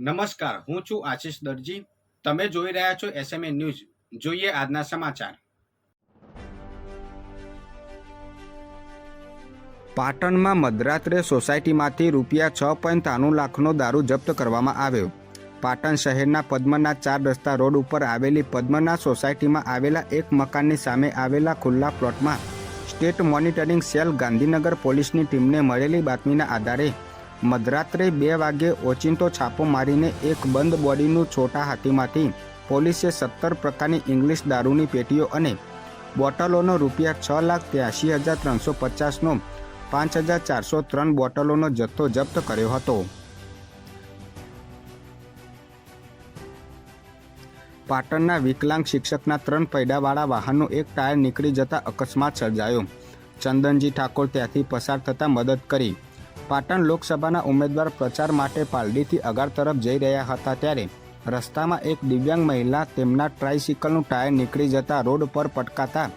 નમસ્કાર, હું છું આશિષ દરજી. તમે જોઈ રહ્યા છો એસએમએ ન્યૂઝ જોઈએ આજના સમાચાર. પાટણમાં મધરાત્રે સોસાયટીમાંથી રૂપિયા છ પોઈન્ટ ત્રાણું લાખનો દારૂ જપ્ત કરવામાં આવ્યો. પાટણ શહેરના પદ્મનાથ ચાર રસ્તા રોડ ઉપર આવેલી પદ્મનાથ સોસાયટીમાં આવેલા એક મકાનની સામે આવેલા ખુલ્લા પ્લોટમાં સ્ટેટ મોનિટરિંગ સેલ ગાંધીનગર પોલીસની ટીમને મળેલી બાતમીના આધારે મધરાત્રે બે વાગે ઓચિંતો છાપો મારીને એક બંધ બોડીનું છોટા હાથીમાંથી પોલીસે સત્તર પ્રકારની ઇંગ્લિશ દારૂની પેટીઓ અને બોટલોનો રૂપિયા છ લાખ ત્યાસી હજાર ત્રણસો પચાસનો પાંચ હજાર ચારસો ત્રણ બોટલોનો જથ્થો જપ્ત કર્યો હતો. પાટણના વિકલાંગ શિક્ષકના ત્રણ પૈડાવાળા વાહનનું એક ટાયર નીકળી જતા અકસ્માત સર્જાયો. ચંદનજી ઠાકોર ત્યાંથી પસાર થતાં મદદ કરી. પાટણ લોકસભાના ઉમેદવાર પ્રચાર માટે પાલડીથી અગાર તરફ જઈ રહ્યા હતા ત્યારે રસ્તામાં એક દિવ્યાંગ મહિલા તેમના ટ્રાઇસિકલનું ટાયર નીકળી જતા રોડ પર પટકાતા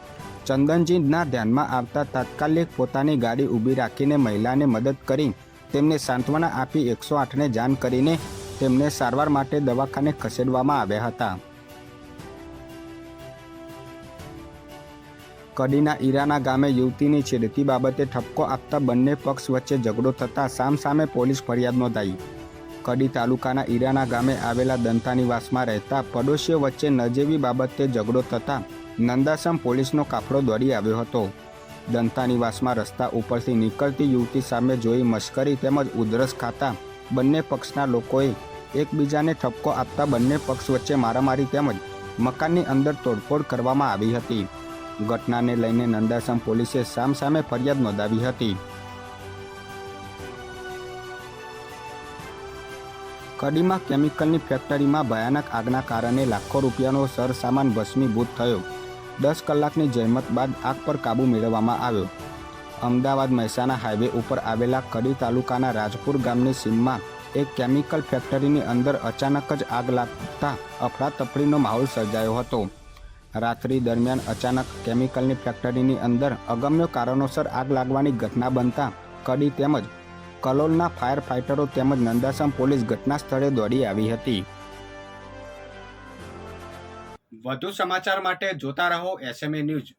ચંદનજીના ધ્યાનમાં આવતા તાત્કાલિક પોતાની ગાડી ઊભી રાખીને મહિલાને મદદ કરી તેમને સાંત્વના આપી એકસો આઠને જાણ કરીને તેમને સારવાર માટે દવાખાને ખસેડવામાં આવ્યા હતા. કડીના ઈરાના ગામે યુવતીની છેડતી બાબતે ઠપકો આપતા બંને પક્ષ વચ્ચે ઝઘડો થતાં સામસામે પોલીસ ફરિયાદ નોંધાઈ. કડી તાલુકાના ઈરાના ગામે આવેલા દંતાનિવાસમાં રહેતા પડોશીઓ વચ્ચે નજીવી બાબતે ઝઘડો થતાં નંદાસમ પોલીસનો કાફલો દોડી આવ્યો હતો. દંતાનિવાસમાં રસ્તા ઉપરથી નીકળતી યુવતી સામે જોઈ મશ્કરી તેમજ ઉધરસ ખાતા બંને પક્ષના લોકોએ એકબીજાને ઠપકો આપતા બંને પક્ષ વચ્ચે મારામારી તેમજ મકાનની અંદર તોડફોડ કરવામાં આવી હતી. ઘટનાને લઈને નંદાસમ પોલીસે સામસામે ફરિયાદ નોંધાવી હતી. કડીમાં કેમિકલની ફેક્ટરીમાં ભયાનક આગના કારણે લાખો રૂપિયાનો સરસામાન ભસ્મીભૂત થયો. દસ કલાકની જહેમત બાદ આગ પર કાબૂ મેળવવામાં આવ્યો. અમદાવાદ મહેસાણા હાઈવે ઉપર આવેલા કડી તાલુકાના રાજપુર ગામની સીમમાં એક કેમિકલ ફેક્ટરીની અંદર અચાનક જ આગ લાગતા અફડાતફડીનો માહોલ સર્જાયો હતો. રાત્રિ દરમિયાન અચાનક કેમિકલની ફેક્ટરીની અંદર અગમ્ય કારણોસર આગ લાગવાની ઘટના બનતા કડી તેમજ કલોલના ફાયર ફાઇટરો તેમજ નંદાસમ પોલીસ ઘટના સ્થળે દોડી આવી હતી. વધુ સમાચાર માટે જોતા રહો એસએમએ ન્યૂઝ